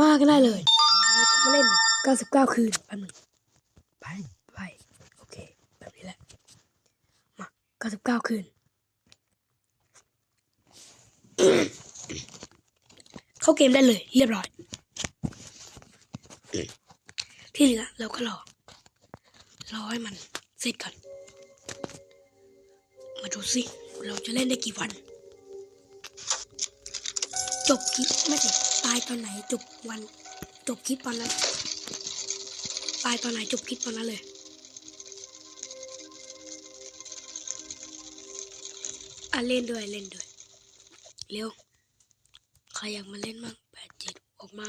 มากันได้เลยเราจะมาเล่น 99 คืนแป๊บหนึงไปไปโอเค แบบนี้แหละ มา 99 คืน เข้าเกมได้เลย เรียบร้อย ที่เหลือเราก็รอ รอให้มันเสร็จก่อน มาดูสิ เราจะเล่นได้กี่วัน จบคลิปไม่ใช่ตายตอนไหนจบวัน จบคลิปตอนนั้นตายตอนไหนจบคลิปตอนนั้นเลยอะเล่นด้วยเล่นด้วย เร็ว ใครอยากมาเล่นมั่งแปดเจ็ดออกมา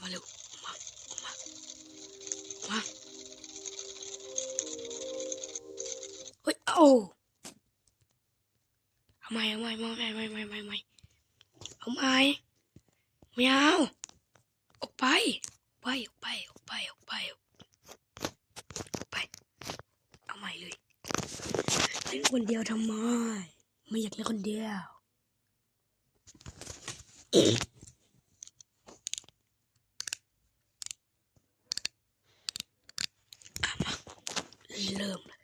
มาเร็วมาออกมาออกมาเฮ้ยโอ้ทำไมทำไมไม่ไม่ไม่ไม่ไม่ไม่เอาไม ไม่เอาออกไปออกไปออกไปออกไปออกไปออกไป เอาใหม่เลยเล่นคนเดียวทำไม ไม่อยากเล่นคนเดียวอะมาเริ่มเลย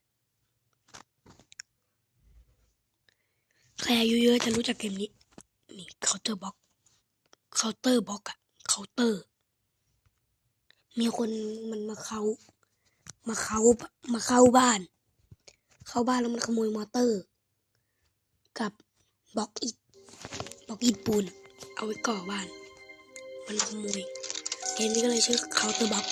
ใครอายุเยอะจะรู้จักเกมนี้ นี่เคาน์เตอร์บ็อก เคาน์เตอร์บล็อกอะเคาน์เตอร์ มีคนมันมาเขามาเขามาเข้าบ้าน เข้าบ้านแล้วมันขโมยมอเตอร์ กับบล็อกอิฐบล็อกอิฐปูน เอาไว้ก่อบ้าน มันขโมยเกมนี้ก็เลยชื่อเคาน์เตอร์บล็อก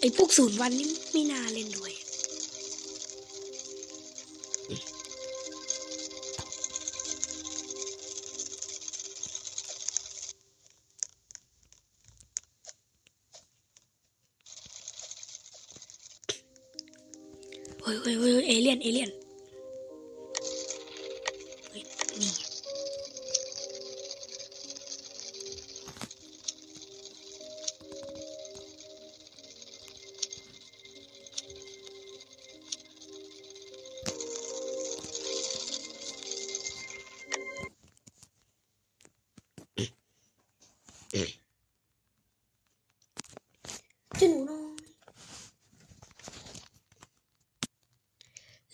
ไอ้พวกศูนย์วันนี่ไม่น่าเล่นด้วย เฮ้ยเฮ้ยเฮ้ยเอเลี่ยน เอเลี่ยน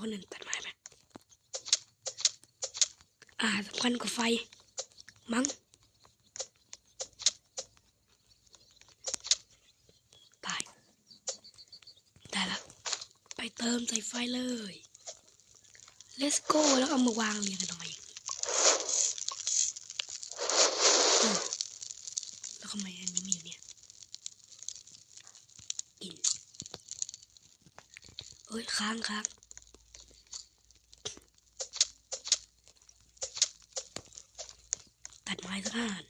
ปล่อยให้คนอื่นตัดไม้ไปอาหาสำคัญกว่าไฟ มั้งตายได้แล้วไปเติมใส่ไฟเลย let's go แล้วเอามาวางเรียงกันทำไมเออแล้วทำไมอันนี้มีอยู่เนี่ยกินเอ้ยค้างค้าง by the.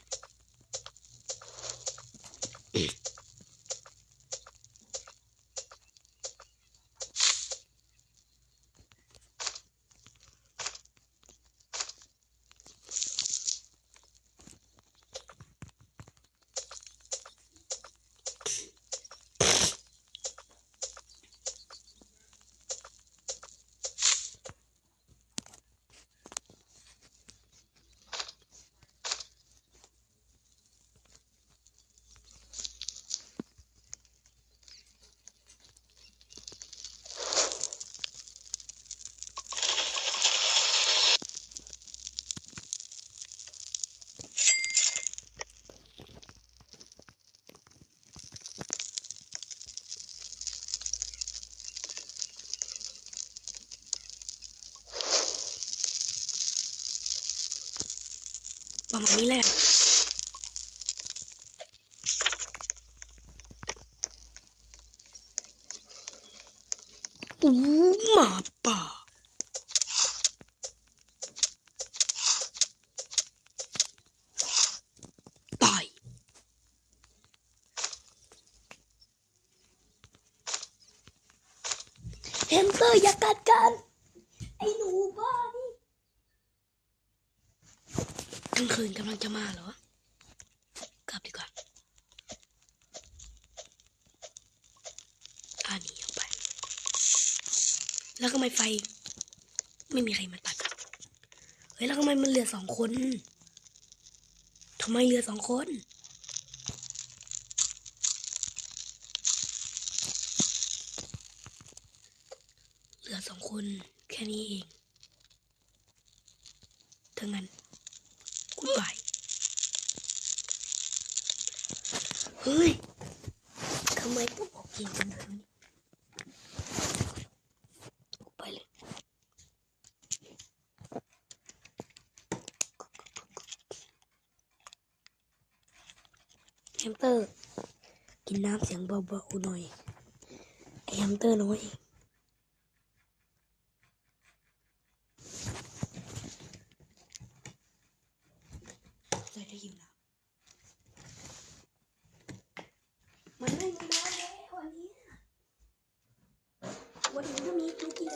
còn mới làm Ú mà bà. Tài. Hamster, ya kan bye ลาป่าตายแฮมสเตอร์อย่ากัดกันไอ้หนูบ้านี่กลางคืนกำลังจะมาเหรอกลับดีกว่าอ่าหนีออกไป แล้วทำไมไฟ ไม่มีใครมาตัดเฮ้ยแล้วทำไมมันเหลือสองคนทำไมเหลือสองคนเหลือสองคนแค่นี้เองทั้งนั้น กูดบายเฮ้ยทำไมต้องบอกกินกันแบบนี้กูไปเลย แฮมสเตอร์ กินน้ำเสียงเบาๆหน่อยไอแฮมสเตอร์น้อย ใจได้ยินนะมันไม่มีน้ำแล้ววันนี้ วันนี้ก็มีลูกกิ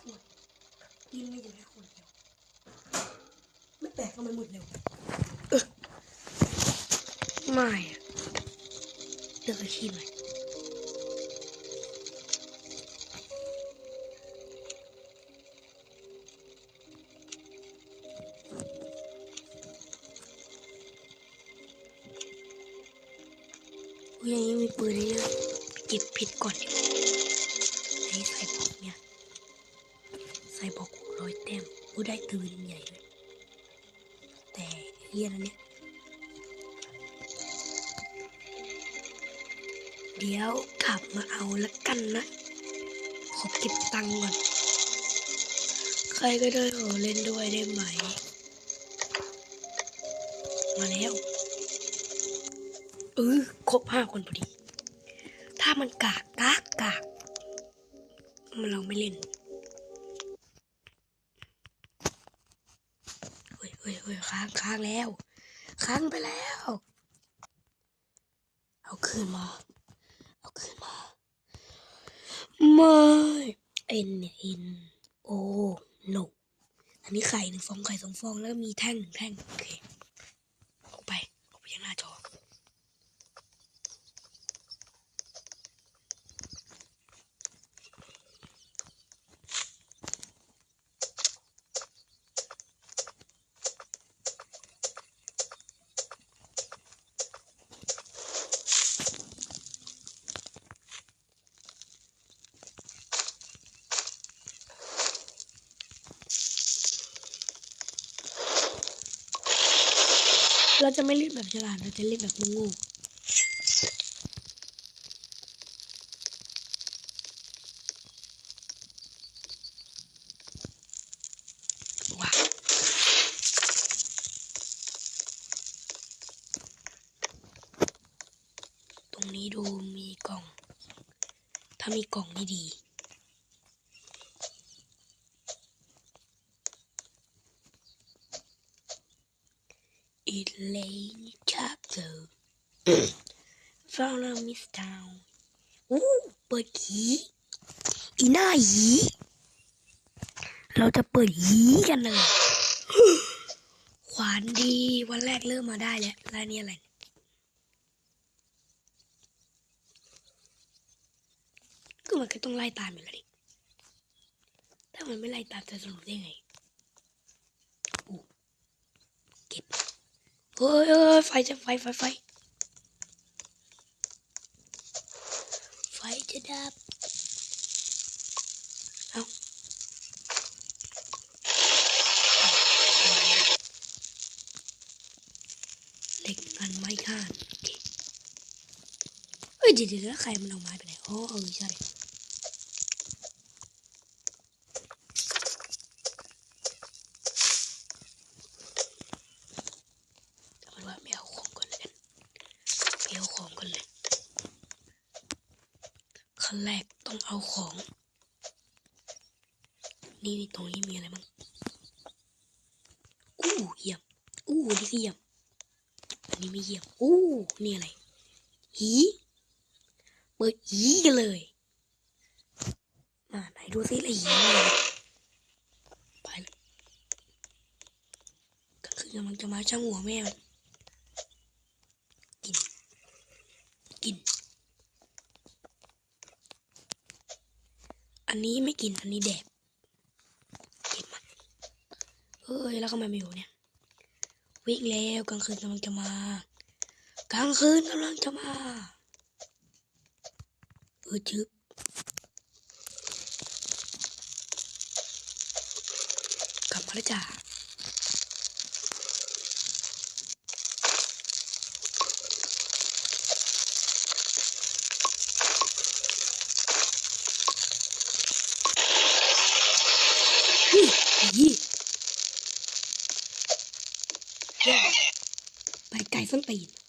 ขวดกินไม่ถึงแค่ขวดเดียว ไม่แตกทำไมหมดเร็วเออไม่อะเลือกอาชีพใหม่ กูได้ตื่นใหญ่เลย แต่เรียนอันเนี้ยเดี๋ยวกลับมาเอาละกันนะขอเก็บตังค์ก่อน ใครก็ได้ขอเล่นด้วยได้ไหม มาแล้วเออครบห้าคนพอดี ถ้ามันกากกากกากมันเราไม่เล่น เฮ้ยเฮ้ยค้างค้างแล้ว ค้างไปแล้ว เอาคืนมา เอาคืนมาไม่เอ็นเนี่ยเอ็นโอ้หนอันนี้ไข่หนึ่งฟองไข่สองฟองแล้วมีแท่งหนึ่งแท่งโอเค ออกไป ออกไปยังหน้าจอ เราจะไม่เล่นแบบฉลาดเราจะเล่นแบบโงูว้าวตรงนี้ดูมีกล่อง ถ้ามีกล่องนี่ดี Lane chapter Follow Miss Town อู้เปิดหีอีหน้าหีเราจะเปิดหีกันเลย ขวานดีวันแรกเริ่มมาได้แล้วแล้วนี่อะไรก็มันก็ต้องไล่ตามอยู่แล้วดิถ้ามันไม่ไล่ตามจะสรุปได้ไง เฮ้ยไฟจะไฟไฟไฟไฟจะดับเอาเหล็กอันไม่ข้างเฮ้ยเดี๋ยวแล้วใครมันเอาไม้ไปไหนโอ้เออใช่ เอาของก่อนเลยขั้นแรกต้องเอาของ นี่ตรงนี้มีอะไรบ้างอู้เยี่ยมอู้นี่ก็เยี่ยมอันนี้ไม่เยี่ยมอู้นี่อะไรหีเปิดหีกันเลยมาไหนดูซิละหีอะไรไปเลยก็คือกำลังจะมาช่างหัวแม่มันกิน กิน อันนี้ไม่กินอันนี้แดบเก็บมาเอ้ยแล้วก็มาไม่อยู่เนี่ย วิ่งแล้วกลางคืนกำลังจะมากลางคืนกำลังจะมาเออชึบกลับมาแล้วจ้านี่นี่ ไ